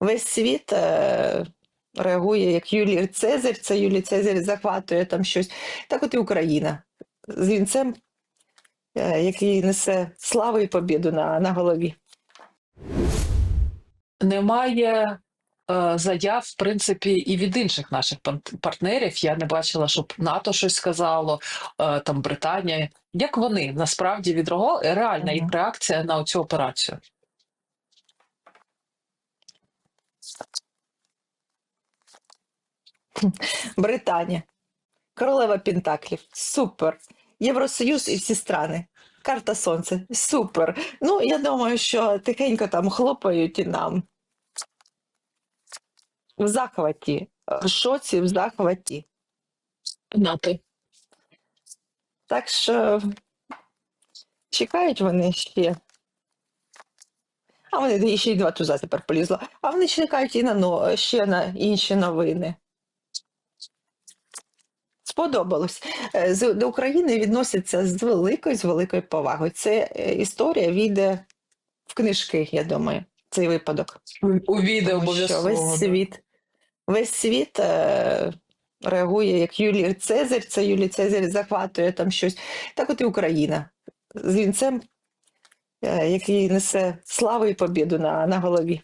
Весь світ е, реагує як Юлій Цезарь, це Юлій Цезарь захватує там щось. Так от і Україна з вінцем, е, який несе славу і побіду на, на голові. Немає е, заяв, в принципі, і від інших наших партнерів. Я не бачила, щоб НАТО щось сказало, е, там Британія. Як вони насправді відреагували? Реальна їх реакція на цю операцію? Британія, королева Пентаклів, супер. Євросоюз і всі страни. Карта Сонця, супер. Ну, я думаю, що тихенько там хлопають і нам. В захваті, в шоці, в захваті. НАТО. Так що чекають вони ще. А вони ще й два туза тепер полізло. А вони чекають і на но- ще на інші новини. Сподобалось. Е, До України відносяться з великою, з великою повагою. Це е, історія війде в книжки, я думаю, цей випадок. У відео обов'язково. весь світ, весь світ е, реагує як Юлій Цезарь, це Юлій Цезарь захватує там щось. Так от і Україна з вінцем, е, який несе славу і побіду на, на голові.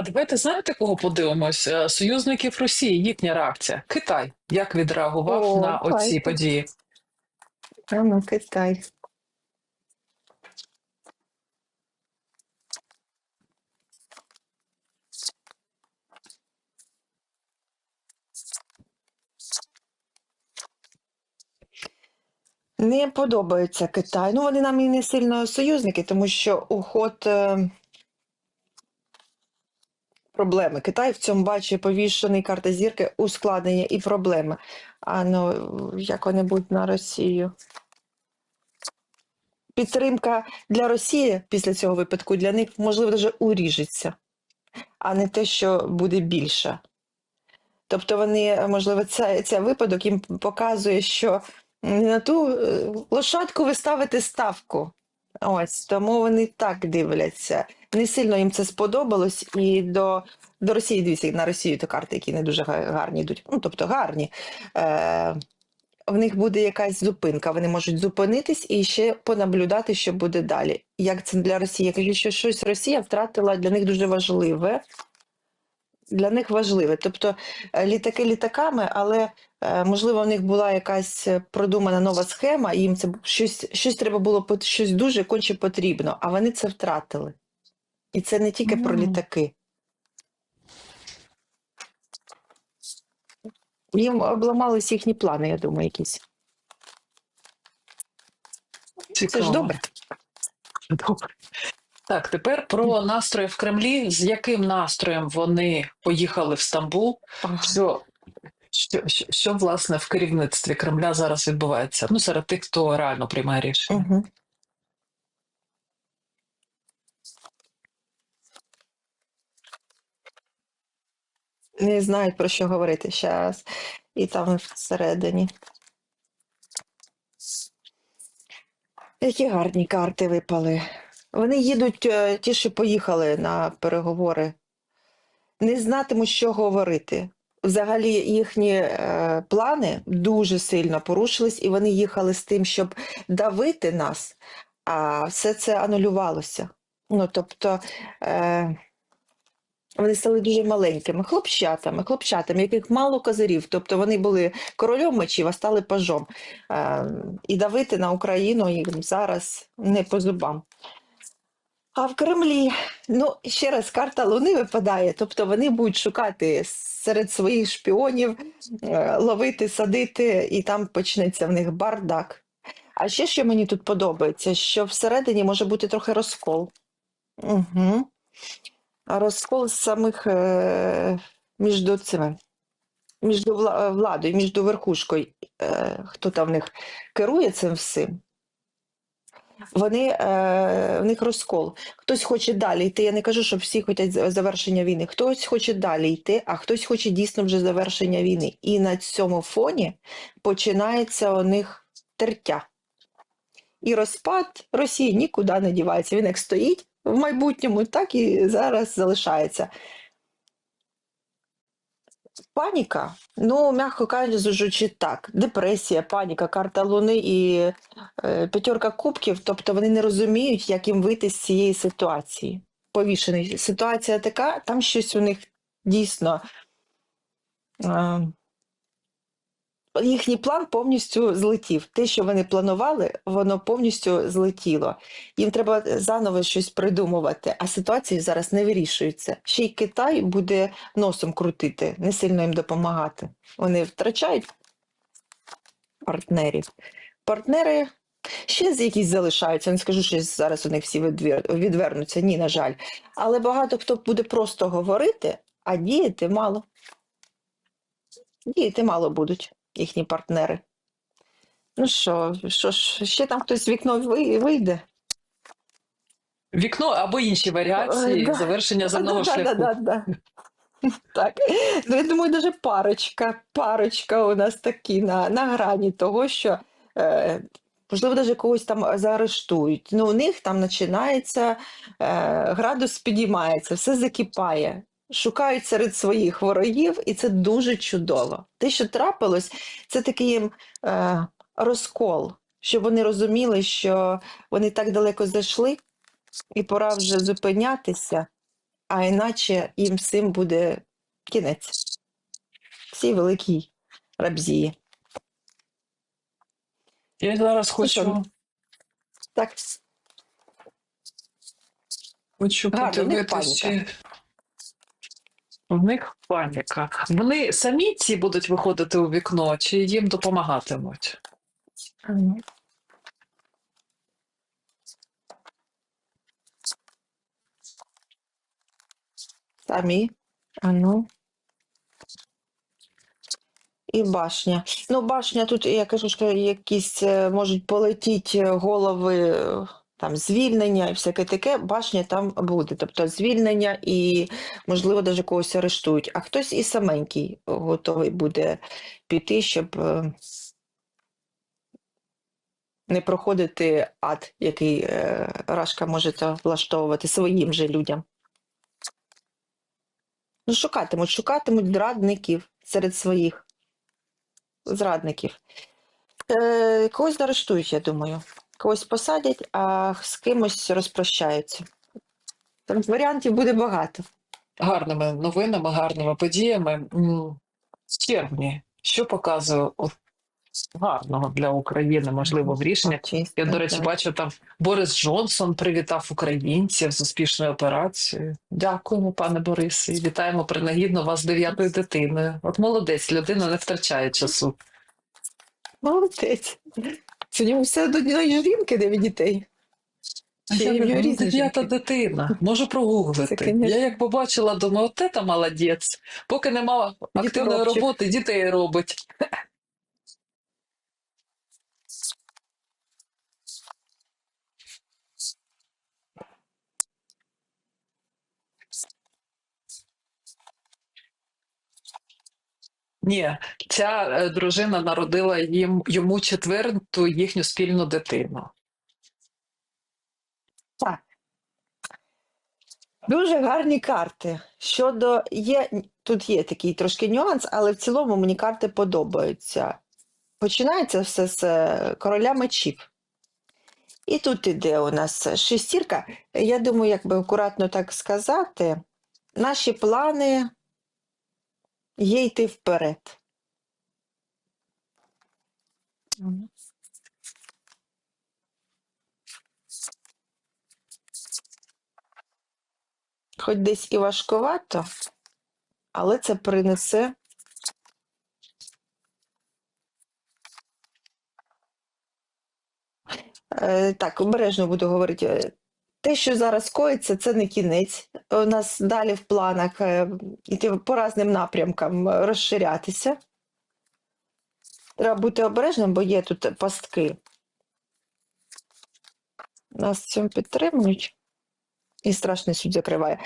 А давайте знаєте, кого подивимось? Е, Союзників Росії, їхня реакція. Китай як відреагував О, на оці давайте. події? А ну, Китай. Не подобається Китай. Ну, вони нам і не сильно союзники, тому що уход е, проблеми. Китай в цьому бачить повішений карта зірки ускладнення і проблеми. А ну, як-небудь на Росію. Підтримка для Росії після цього випадку для них можливо даже уріжеться, а не те, що буде більше. Тобто вони, можливо, цей, цей випадок їм показує, що не на ту е, лошадку ви ставите ставку. Ось тому вони так дивляться. Не сильно їм це сподобалось, і до, до Росії дивіться на Росію то карти, які не дуже гарні йдуть. Ну, тобто гарні. Е, в них буде якась зупинка. Вони можуть зупинитись і ще понаблюдати, що буде далі. Як це для Росії? Я кажу, що щось Росія втратила для них дуже важливе. Для них важливе. Тобто е, літаки літаками, але е, можливо в них була якась е, продумана нова схема, і їм це щось, щось треба було щось дуже конче потрібно, а вони це втратили. І це не тільки про літаки. Їм обламались їхні плани, я думаю, якісь. Це ж добре. Добре. Так, тепер про настрої в Кремлі. З яким настроєм вони поїхали в Стамбул? Що, що, що, що власне в керівництві Кремля зараз відбувається? Ну, серед тих, хто реально приймає рішення. Угу. Не знають про що говорити зараз. І там всередині. Які гарні карти випали. Вони їдуть, е, ті, що поїхали на переговори, не знатимуть, що говорити. Взагалі їхні е, плани дуже сильно порушились, і вони їхали з тим, щоб давити нас, а все це анулювалося. Ну, тобто е, вони стали дуже маленькими хлопчатами, хлопчатами, яких мало козирів. Тобто вони були королем мечів, а стали пажом. Е, і давити на Україну їм зараз не по зубам. А в Кремлі, ну ще раз, карта Луни випадає, тобто вони будуть шукати серед своїх шпіонів, е, ловити, садити, і там почнеться в них бардак. А ще що мені тут подобається, що всередині може бути трохи розкол. Угу. Розкол самих е, між цими, між вла- владою, між верхушкою, е, хто там в них керує цим всім. Вони, е, в них розкол. Хтось хоче далі йти. Я не кажу, що всі хочуть завершення війни. Хтось хоче далі йти, а хтось хоче дійсно вже завершення війни. І на цьому фоні починається у них тертя. І розпад Росії нікуди не дівається. Він як стоїть в майбутньому, так і зараз залишається. Паніка, ну, м'яко кажучи, так. Депресія, паніка, карта Луни і е, п'ятерка кубків, тобто вони не розуміють, як їм вийти з цієї ситуації. Повішений. Ситуація така, там щось у них дійсно. Е, їхній план повністю злетів. Те, що вони планували, воно повністю злетіло. Їм треба заново щось придумувати, а ситуації зараз не вирішуються. Ще й Китай буде носом крутити, не сильно їм допомагати. Вони втрачають партнерів. Партнери ще якісь залишаються. Не скажу, що зараз у них всі відвернуться. Ні, на жаль. Але багато хто буде просто говорити, а діяти мало. Діяти мало будуть їхні партнери. Ну що, що ж, ще там хтось вікно вийде? Вікно або інші варіації Ой, да. завершення земного Да, да, шляху. да, да. Так. Ну, я думаю, даже парочка, парочка у нас такі на, на грані того, що е, можливо, даже когось там заарештують. Ну, у них там починається, е, градус підіймається, все закипає. Шукають серед своїх ворогів, і це дуже чудово. Те, що трапилось, це такий їм е, розкол, щоб вони розуміли, що вони так далеко зайшли, і пора вже зупинятися а іначе їм всім буде кінець. Всій великій рабзії. Я зараз хочу, Так, хочу подивитися. В них паніка. Вони самі ці будуть виходити у вікно, чи їм допомагатимуть? самі. А ну. І башня. Ну, башня тут, я кажу, що якісь е, можуть полетіти голови, е, там звільнення і всяке таке. Башня там буде. Тобто звільнення і, можливо, навіть когось арештують. А хтось і саменький готовий буде піти, щоб е, не проходити ад, який е, Рашка може влаштовувати своїм же людям. Ну, шукатимуть, шукатимуть зрадників серед своїх зрадників. Е, когось заарештують, я думаю. Когось посадять, а з кимось розпрощаються. Там варіантів буде багато. Гарними новинами, гарними подіями. З червні, що показує от гарного для України, можливо, в рішенні? Чисто, Я, до речі, бачу, там Борис Джонсон привітав українців з успішною операцією. Дякуємо, пане Борисе, і вітаємо принагідно вас з дев'ятою дитиною. От молодець, людина не втрачає часу. Молодець. Це нього все до однієї жінки, дев'ять дітей. Чи Я в нього ну, різні дев'ята дитина, можу прогуглити. Це. Я як побачила, думаю, от це молодець. Поки нема активної Діторобчик. роботи, дітей робить. Ні, ця е, дружина народила їм йому четверту їхню спільну дитину. Так. Дуже гарні карти. Щодо є, тут є такий трошки нюанс, але в цілому мені карти подобаються. Починається все з е, короля мечів. І тут іде у нас шестірка. Я думаю, як би акуратно так сказати, наші плани є йти вперед. Хоч десь і важкувато, але це принесе Е, Так, обережно буду говорити. Те, що зараз коїться, це не кінець. У нас далі в планах е, йти по різним напрямкам е, розширятися. Треба бути обережним, бо є тут пастки. Нас цьому підтримують. І страшний суд закриває.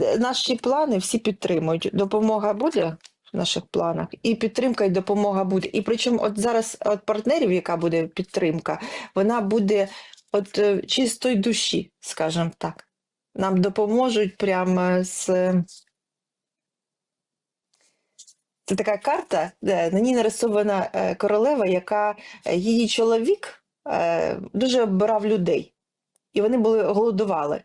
Е, Наші плани всі підтримують. Допомога буде в наших планах, і підтримка, і допомога буде. І причому, от зараз от партнерів, яка буде підтримка, вона буде от е, чистої душі, скажімо так. Нам допоможуть прямо з, Це така карта, де на ній нарисована е, королева, яка е, її чоловік дуже обирав людей. І вони були голодували.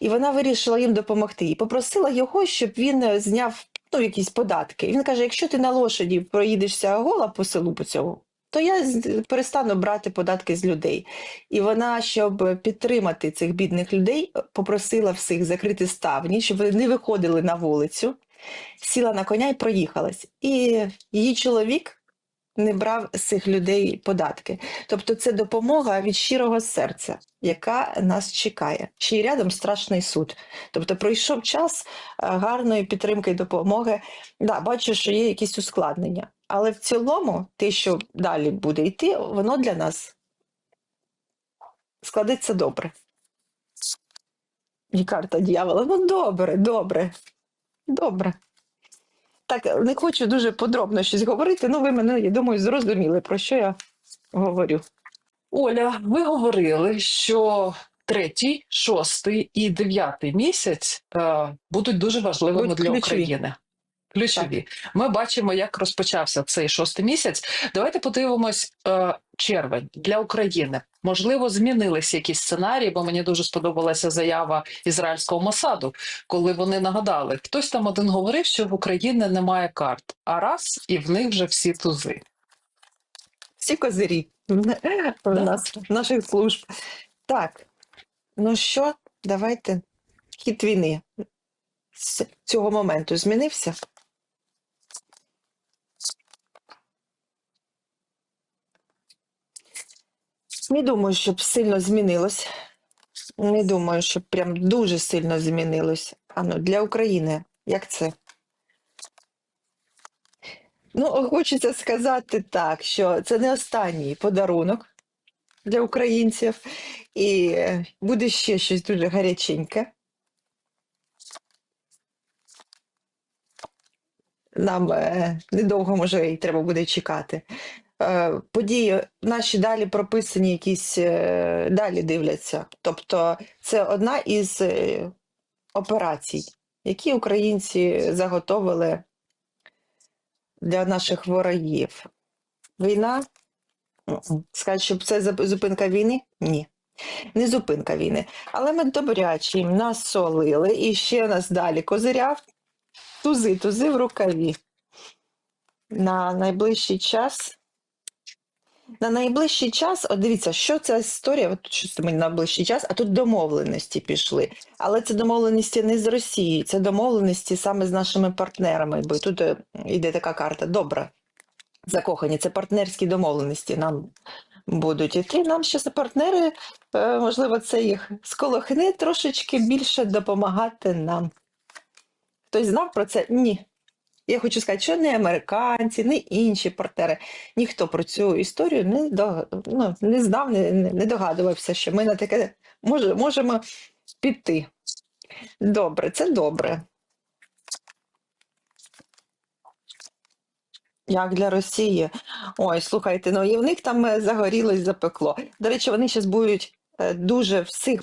І вона вирішила їм допомогти. І попросила його, щоб він зняв ну, якісь податки. І він каже: якщо ти на лошаді проїдешся гола по селу по цьому, то я перестану брати податки з людей. І вона, щоб підтримати цих бідних людей, попросила всіх закрити ставні, щоб вони не виходили на вулицю, сіла на коня і проїхалась. І її чоловік не брав з цих людей податки. Тобто це допомога від щирого серця, яка нас чекає. Ще й рядом страшний суд. Тобто пройшов час е, гарної підтримки і допомоги. Да, бачу, що є якісь ускладнення. Але в цілому, те, що далі буде йти, воно для нас складеться добре. І карта дьявола. Ну, добре, добре, добре. Так, не хочу дуже подробно щось говорити, ну ви мене, я думаю, зрозуміли, про що я говорю. Оля, ви говорили, що третій, шостий і дев'ятий місяць е, будуть дуже важливими Будуть для ключові. України. Ключові. Ми бачимо, як розпочався цей шостий місяць. Давайте подивимось е, червень для України. Можливо, змінилися якісь сценарії, бо мені дуже сподобалася заява ізраїльського Мосаду, коли вони нагадали, хтось там один говорив, що в Україні немає карт, а раз і в них вже всі тузи. Всі козирі в нас, наших служб. Так, ну що, давайте. Хід війни з цього моменту змінився. Не думаю, щоб сильно змінилось. Не думаю, щоб прям дуже сильно змінилось. А ну, для України, як це? Ну, хочеться сказати так, що це не останній подарунок для українців, і е, буде ще щось дуже гаряченьке. Нам е, недовго, може, і треба буде чекати. Е, події наші далі прописані, якісь е, далі дивляться. Тобто, це одна із е, операцій, які українці заготовили для наших ворогів. Війна? Скажуть, щоб це зупинка війни? Ні. Не зупинка війни. Але ми добряче їм насолили і ще нас далі козиряв. Тузи, тузи в рукаві. На найближчий час. На найближчий час, от дивіться, що ця історія, от щось мені на найближчий час, а тут домовленості пішли. Але це домовленості не з Росією, це домовленості саме з нашими партнерами. Бо тут е, йде така карта. Добре. Закохані, це партнерські домовленості нам будуть іти. Нам ще партнери, е, можливо, це їх сколохне трошечки більше допомагати нам. Хтось знав про це? Ні. Я хочу сказати, що не американці, не інші партнери. Ніхто про цю історію не, до, ну, не знав, не, не догадувався, що ми на таке може, можемо піти. Добре, це добре. Як для Росії? Ой, слухайте, ну і в них там е, загорілось, запекло. До речі, вони зараз будуть е, дуже всіх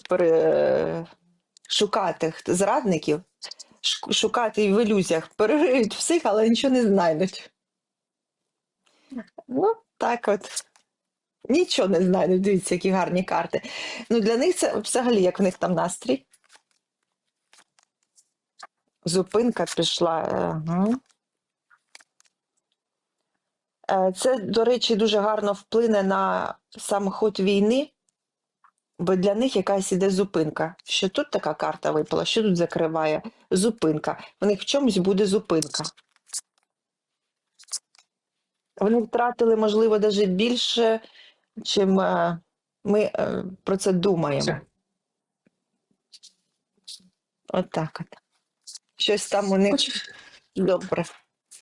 шукати зрадників, шукати в ілюзіях. Перериють всіх, але нічого не знайдуть. Ну, так от. Нічого не знайдуть. Дивіться, які гарні карти. Ну, для них це взагалі, як в них там настрій. Зупинка пішла. Е, Це, до речі, дуже гарно вплине на сам ход війни, бо для них якась іде зупинка. Що тут така карта випала, що тут закриває? Зупинка. В них в чомусь буде зупинка. Вони втратили, можливо, навіть більше, чим е, ми е, про це думаємо. Все. От так от. Щось там у них добре.